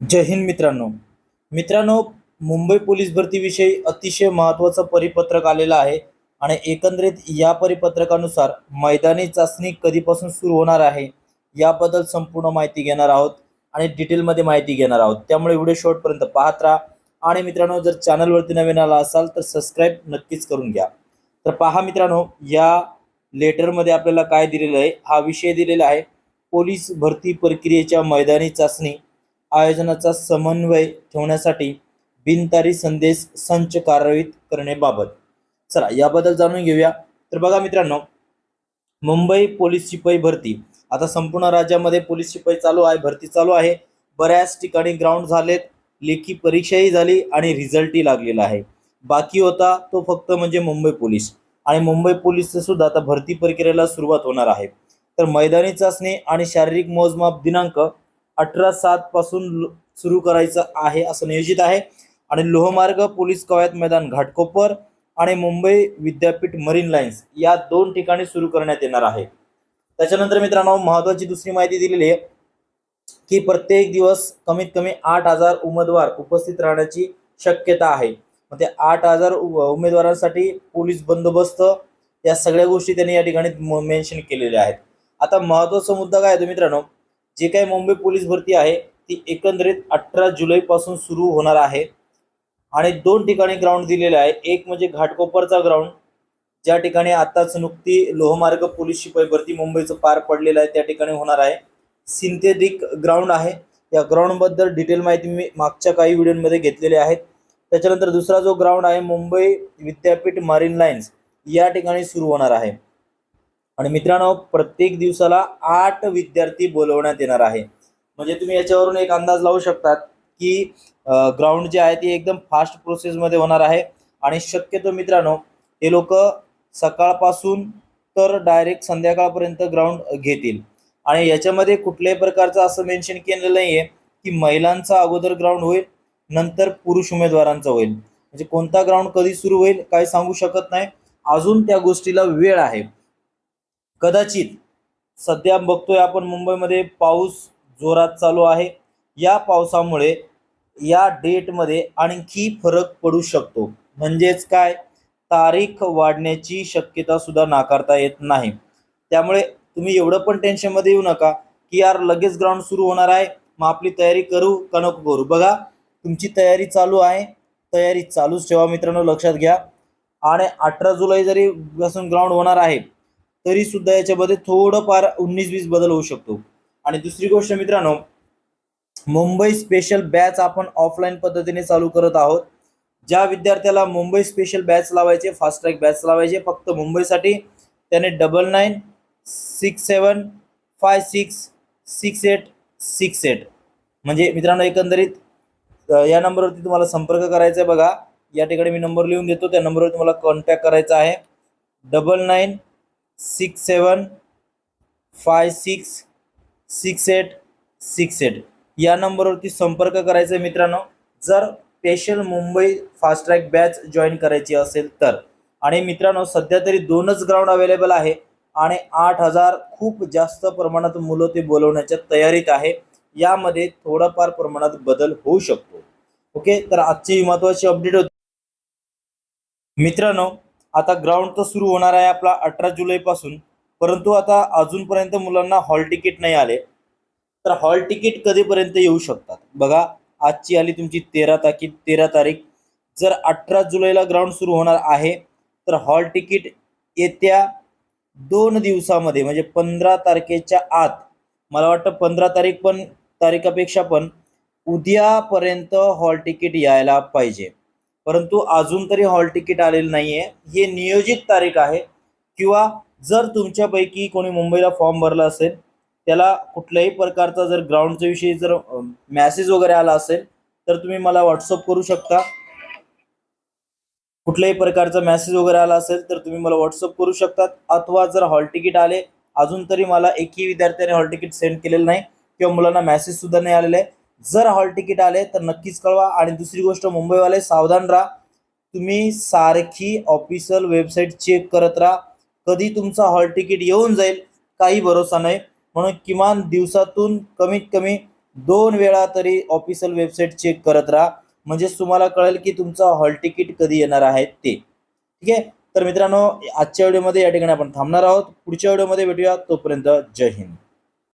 जय हिंद मित्रांनो. मित्रांनो मुंबई पोलीस भरतीविषयी अतिशय महत्त्वाचं परिपत्रक आलेलं आहे आणि एकंदरीत या परिपत्रकानुसार मैदानी चाचणी कधीपासून सुरू होणार आहे याबद्दल संपूर्ण माहिती घेणार आहोत आणि डिटेलमध्ये माहिती घेणार आहोत. त्यामुळे व्हिडिओ शेवटपर्यंत पाहत राहा आणि मित्रांनो जर चॅनलवरती नवीन आला असाल तर सबस्क्राईब नक्कीच करून घ्या. तर पहा मित्रांनो या लेटरमध्ये आपल्याला काय दिलेलं आहे? हा विषय दिलेला आहे पोलीस भरती प्रक्रियेच्या मैदानी चाचणी. आयोजनाचा समन्वय ठेवण्यासाठी बिनतारी संदेश संच कार्यान्वित करण्याबाबत. चला याबद्दल जाणून घेऊया. तर बघा मित्रांनो मुंबई पोलीस शिपाई भरती. आता संपूर्ण राज्यामध्ये पोलीस शिपाई चालू आहे भरती चालू आहे. बऱ्याच ठिकाणी ग्राउंड झालेत लेखी परीक्षाही झाली आणि रिझल्टही लागलेला आहे. बाकी होता तो फक्त म्हणजे मुंबई पोलीस. आणि मुंबई पोलीसचं सुद्धा आता भरती प्रक्रियेला सुरुवात होणार आहे. तर मैदानी चाचणी आणि शारीरिक मोजमाप दिनांक अठरा सात पासून सुरू करायचं आहे असं नियोजित आहे. आणि लोहमार्ग पोलीस कवायत मैदान घाटकोपर आणि मुंबई विद्यापीठ मरीन लाईन्स या दोन ठिकाणी सुरू करण्यात येणार आहे. त्याच्यानंतर मित्रांनो महत्वाची दुसरी माहिती दिलेली आहे की प्रत्येक दिवस कमीत कमी आठ हजार उमेदवार उपस्थित राहण्याची शक्यता आहे. मग ते आठ हजार उ- उमेदवारांसाठी पोलीस बंदोबस्त या सगळ्या गोष्टी त्यांनी या ठिकाणी मेन्शन केलेल्या आहेत. आता महत्त्वाचा मुद्दा काय आहे मित्रांनो जे काही मुंबई पोलीस भरती आहे ती एकंदरीत अठरा जुलैपासून सुरू होणार आहे. आणि दोन ठिकाणी ग्राउंड दिलेले आहे. एक म्हणजे घाटकोपरचा ग्राउंड ज्या ठिकाणी आताच नुकती लोहमार्ग पोलीस शिपाई भरती मुंबईचं पार पडलेलं आहे त्या ठिकाणी होणार आहे. सिंथेटिक ग्राउंड आहे. या ग्राउंडबद्दल डिटेल माहिती मी मागच्या काही व्हिडिओमध्ये घेतलेले आहेत त्याच्यानंतर दुसरा जो ग्राउंड आहे मुंबई विद्यापीठ मारीन लाईन्स या ठिकाणी सुरू होणार आहे. आणि मित्रांनो प्रत्येक दिवसाला आठ विद्यार्थी बोलवण्यात येणार आहे. म्हणजे तुम्ही याच्यावरून एक अंदाज लावू शकतात की ग्राउंड जे आहे ते एकदम फास्ट प्रोसेसमध्ये होणार आहे. आणि शक्यतो मित्रांनो हे लोक सकाळपासून तर डायरेक्ट संध्याकाळपर्यंत ग्राउंड घेतील. आणि याच्यामध्ये कुठल्याही प्रकारचं असं मेन्शन केलेलं नाही आहे की महिलांचा अगोदर ग्राउंड होईल नंतर पुरुष उमेदवारांचा होईल. म्हणजे कोणता ग्राउंड कधी सुरू होईल काही सांगू शकत नाही. अजून त्या गोष्टीला वेळ आहे. कदाचित सध्या बघतोय आपण मुंबईमध्ये पाऊस जोरात चालू आहे. या पावसामुळे या डेटमध्ये आणखी फरक पडू शकतो. म्हणजेच काय? तारीख वाढण्याची शक्यता सुद्धा नाकारता येत नाही. त्यामुळे तुम्ही एवढं पण टेन्शनमध्ये येऊ नका की यार लगेच ग्राउंड सुरू होणार आहे. मग आपली तयारी करू का नको करू? बघा तुमची तयारी चालू आहे. तयारी चालूच ठेवा मित्रांनो लक्षात घ्या. आणि अठरा जुलै जरी पासून ग्राउंड होणार आहे तरी सुद्धा याच्यामध्ये थोडंफार उन्नीस वीस बदल होऊ शकतो. आणि दुसरी गोष्ट मित्रांनो मुंबई स्पेशल बॅच आपण ऑफलाईन पद्धतीने चालू करत आहोत. ज्या विद्यार्थ्याला मुंबई स्पेशल बॅच लावायचे फास्ट ट्रॅक बॅच लावायचे फक्त मुंबईसाठी त्याने double nine six seven five six six eight six eight म्हणजे मित्रांनो एकंदरीत या नंबरवरती तुम्हाला संपर्क करायचा आहे बघा. या ठिकाणी मी नंबर लिहून देतो. त्या नंबरवर तुम्हाला कॉन्टॅक्ट करायचा आहे. Double nine six seven five six six eight six eight. या नंबरवरती संपर्क करायचा आहे मित्रांनो. जर special Mumbai fast track batch join करायची असेल तर. आणि मित्रांनो सध्या तरी दोनच ग्राउंड अवेलेबल आहे. आणि आठ हजार खूप जास्त प्रमाणात मुलं ते बोलवण्याच्या तयारीत आहे. यामध्ये थोडाफार प्रमाणात बदल होऊ शकतो. ओके? तर आजची महत्वाची अपडेट होती. मित्रांनो आता ग्राउंड तर सुरू होणार आहे आपला अठरा जुलैपासून परंतु आता अजूनपर्यंत मुलांना हॉल तिकीट नाही आले. तर हॉल तिकीट कधीपर्यंत येऊ शकतात? बघा आजची आली तुमची तेरा तारीख तेरा तारीख. जर अठरा जुलैला ग्राउंड सुरू होणार आहे तर हॉल तिकीट येत्या दोन दिवसामध्ये म्हणजे पंधरा तारखेच्या आत. मला वाटतं पंधरा तारीख पण तारीखापेक्षा पण उद्यापर्यंत हॉल तिकीट यायला पाहिजे. परंतु अजून तरी हॉल तिकीट आलेलं नाही आहे हे नियोजित तारीख आहे. किंवा जर तुमच्यापैकी कोणी मुंबईला फॉर्म भरला असेल त्याला कुठल्याही प्रकारचा जर ग्राउंडच्या विषयी जर मॅसेज वगैरे आला असेल तर तुम्ही मला व्हॉट्सअप करू शकता. कुठल्याही प्रकारचा मॅसेज वगैरे आला असेल तर तुम्ही मला व्हॉट्सअप करू शकतात. अथवा जर हॉल तिकीट आले अजून तरी मला एकही विद्यार्थ्याने हॉल तिकीट सेंड केलेलं नाही किंवा मुलांना मॅसेजसुद्धा नाही आलेला. आहे जर हॉल तिकीट आले तर नक्कीच कळवा. आणि दुसरी गोष्ट मुंबईवाले सावधान राहा. तुम्ही सारखी ऑफिशियल वेबसाईट चेक करत राहा. कधी तुमचा हॉल तिकीट येऊन जाईल काही भरोसा नाही. म्हणून किमान दिवसातून कमीत कमी दोन वेळा तरी ऑफिशियल वेबसाईट चेक करत राहा. म्हणजेच तुम्हाला कळेल की तुमचा हॉल तिकीट कधी येणार आहे ते. ठीक आहे? तर मित्रांनो आजच्या व्हिडिओमध्ये या ठिकाणी आपण थांबणार आहोत. पुढच्या व्हिडिओमध्ये भेटूया. तोपर्यंत जय हिंद.